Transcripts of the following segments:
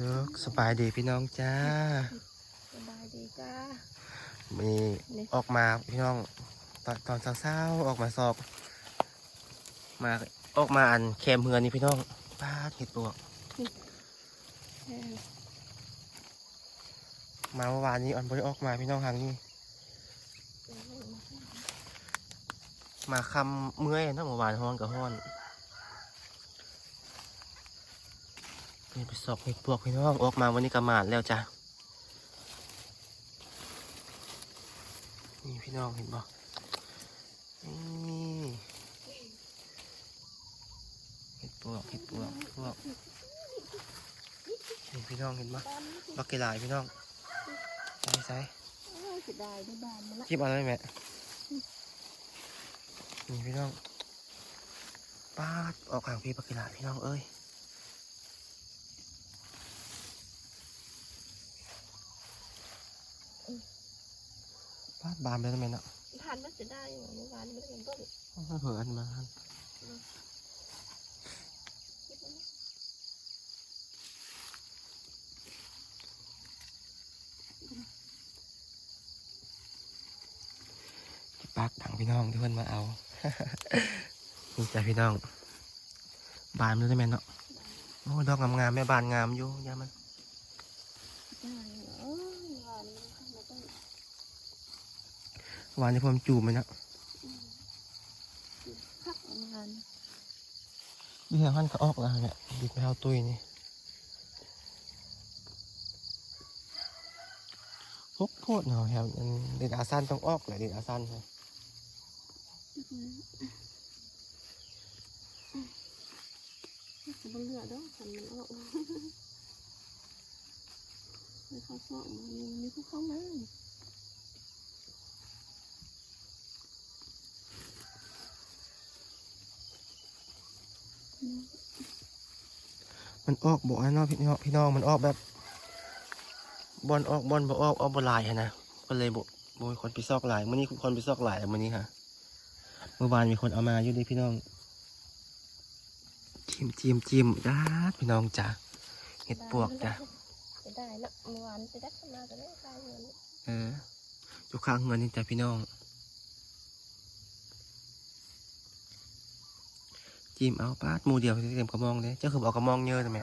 เด้อสบายดีพี่น้องจ้าสบายดีจ้ามีนี่ออกมาพี่น้องตอนตอนเช้าๆออกมาสอบ มาออกมาอันแคมเฮือนนี่พี่น้องป้าดเห็ดปวกแม่นมาเมื่อวานนี้อันบริออกมาพี่น้องทางนี้มาคำเมื่อยเนาะเมื่อวานฮ้อนกับฮ้อน นี่ไปสอบเห็ดปวกพี่น้องออกมาวันนี้กระหมาดแล้วจ้ะนี่พี่น้องเห็นบ่นี่เห็ดปวกเห็ดปวกเห็ดปวกนี่พี่น้องเห็นบ่บักเกลายพี่น้องใส่ใส่โอ้ยเสียดายด้บ้านมาละหยิบเอะไรแม่นี่พี่น้องป้าดออกห่างพี่บักเกลายพี่น้องเอ้ย บาดบานไปแล้วแม่เนาะทานมันจะได้อยู่เมื่อวานไม่ได้เห็นต้นเผื่ออันมาปากถังพี่น้องที่เพื่อนมาเอานี่จ้ะพี่น้อง บานไปแล้วแม่เนาะโอ้ดอกงามๆแม่บานงามอยู่ยามันได้เออวานมันเข้ามาต้นห วานที่ผมจูบมันนะพักงานดีแถวพันก็ออกแล้วเนี่ยดีไปเอาตุ้ยนี่พกโพดเนาะแถวเด็ดอาซันต้องออกแหละเด็ดอาซันครับจะบนเรือดอกขันมันออกไม่เข้าซอมันมีผู้เข้ามา มันออกบอกให้เนาะพี่น้องพี่น้องมันออกแบบบอลออกบอลบ่ออกออกบอลายหั้นนะก็เลยบ่บ่มีคนไปซอกหลายมื้อนี้คนไปซอกหลายแล้วมื้อนี้ค่ะเมื่อวานมีคนเอามาอยู่ดิพี่น้องจิ้มจิ้มจิ้มจ้าดพี่น้องจ้าเห็ดปวกจ้ะจะได้ละเมื่อวานจะได้ขึ้นมาแต่ไม่ได้เงินเอออยู่ข้างเงินนี่จ้ะพี่น้อง จิ้มเอาปาดหมูเดียวเต็มกระมองเลยเจ้าคือบอกกระมองเยอะจ้ะแม่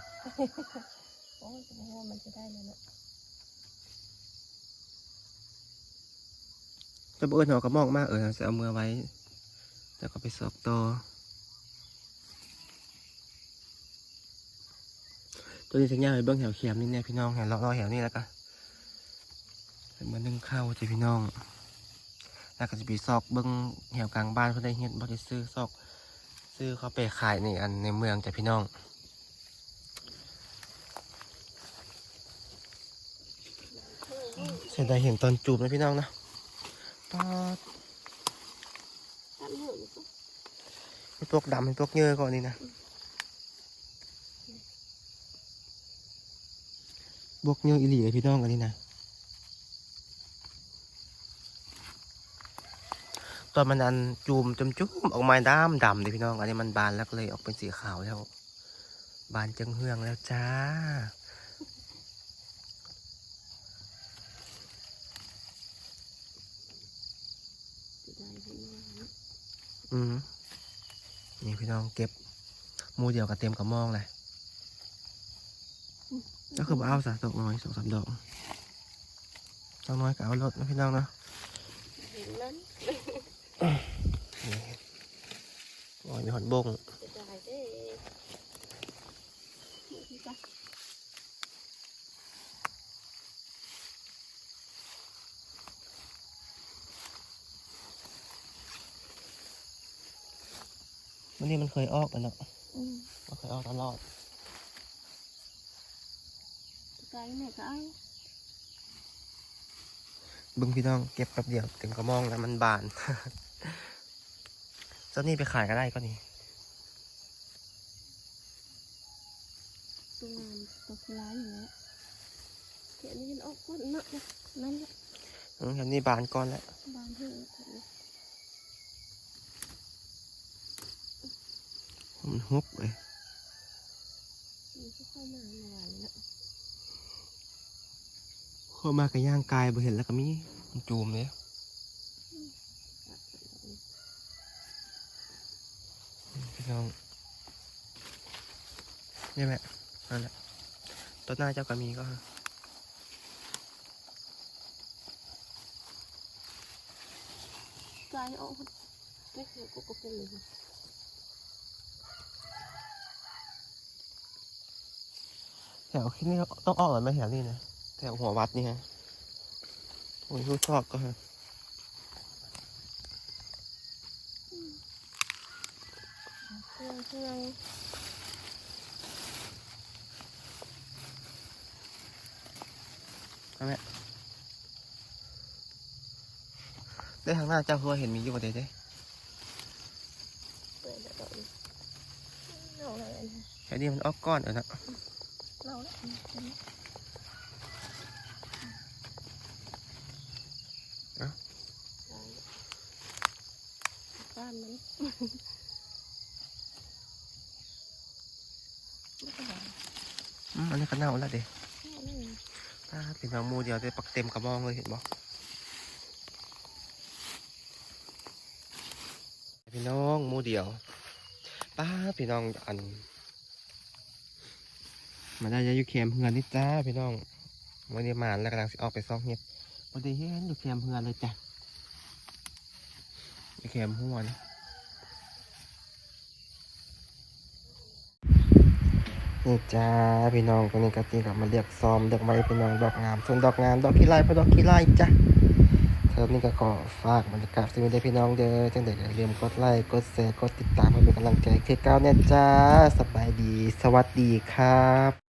โอ้ยจะไม่ว่ามันจะได้เลยนะจะเอิญเอากระมองมากเออจะเอามือไว้แล้วก็ไปซอกต่อตัวนี้สัญญาณไปเบิ้งแถวเขียมนี่เนี่ยพี่น้องเห็นรอๆแถวนี้แล้วก็เป็นมานึ่งข้าวจ้ะพี่น้องแล้วก็จะไปซอกเบิ้งแถวกลางบ้านเพื่อได้เห็ดบ่ได้ซื้อซอก ซื้อเขาไปขายในอันในเมืองจ้ะพี่น้อง เสียดายเห็นตอนจูบนะพี่น้องนะปาดตัดเหนื่อยก็ไอ้พวกดำไอ้พวกเยอะก่อนนี่นะบวกเยอะอีหลีเลยพี่น้องอันนี้นะ ตอนมันอันจูมจมจุ้มออกมาดำดำเลยพี่น้อง อันนี้มันบานแล้วก็เลยออกเป็นสีขาวแล้ว บานจังเฮืองแล้วจ้า อืมนี่พี่น้องเก็บมูเดียวกับเต็มกระมองเลยก็คือเอาสะตกน้อยสองสามดอกตอกน้อยก็เอารถนะพี่น้องเนาะ เห็นนั้นนี่โอ้ยมีหอนบงจะได้เด้นี่จ้ะวันนี้มันเคยออกกันเนาะอืมมันเคยออกตลอดจะได้ไหนก็เอาเบึงพี่น้องเก็บแป๊บเดียวถึงกระมองแล้วมันบาน เจ้านี่ไปขายก็ได้ก็นี่ตัวงานตัวคล้ายอยู่แล้วเขียนนี่มันออกก้นเนาะนั่นแหละอืมอันนี้บานก่อนแล้วบานเถอะมันฮุบเลยมันก็เข้ามาหน่อยเนาะคนมากับย่างกายบ่เห็นแล้วก็มีจูมเลย น้องนี่แหละนั่นแหละต้นหน้าเจ้าก็มีก็กายออกไม่เคยกูก็เป็นเลยแถวที่นี่ต้องออกหรือไม่แถวนี้นะแถวหัววัดนี่ฮะโอ้ยผู้ชอบก็ฮะ เครื่องเครื่องได้ทางหน้าเจ้าหัวเห็นมีอยู่บ่เด้เด้เปิดแล้วเราเลยแค่นี้มันออกก้อนเออนะเราแล้วบ้านมัน อันนี้ก็เน่าแล้วเด้นี่ป้าเป็นบางมูเดียวได้ปักเต็มกระบองเลยเห็นบ่พี่น้องมูเดียวป้าพี่น้องอัน มาได้ยายุเข็มเพื่อนนี่จ้าพี่น้องวันนี้มาแล้วกำลังสิออกไปซอกเห็ดวันนี้เห็นอยู่เข็มเพื่อนเลยจ้ะอยู่เข็มหัวนี่ นี่จ้าพี่น้องตรงนี้ก็ตีกลับมาเรียกซ้อมเรียกไว้พี่น้องดอกงาม ส่วนดอกงามดอกขี้ไล่พอดอกขี้ไล่จ้ะสำหรับนี้ก็ขอฝากบรรยากาศสิ่งใดพี่น้องเด้อจังเดก็อย่าลืมกดไลค์กดแชร์กดติดตามให้เป็นกำลังใจคือเก้าเนี่ยจ้าสบายดี สวัสดีครับ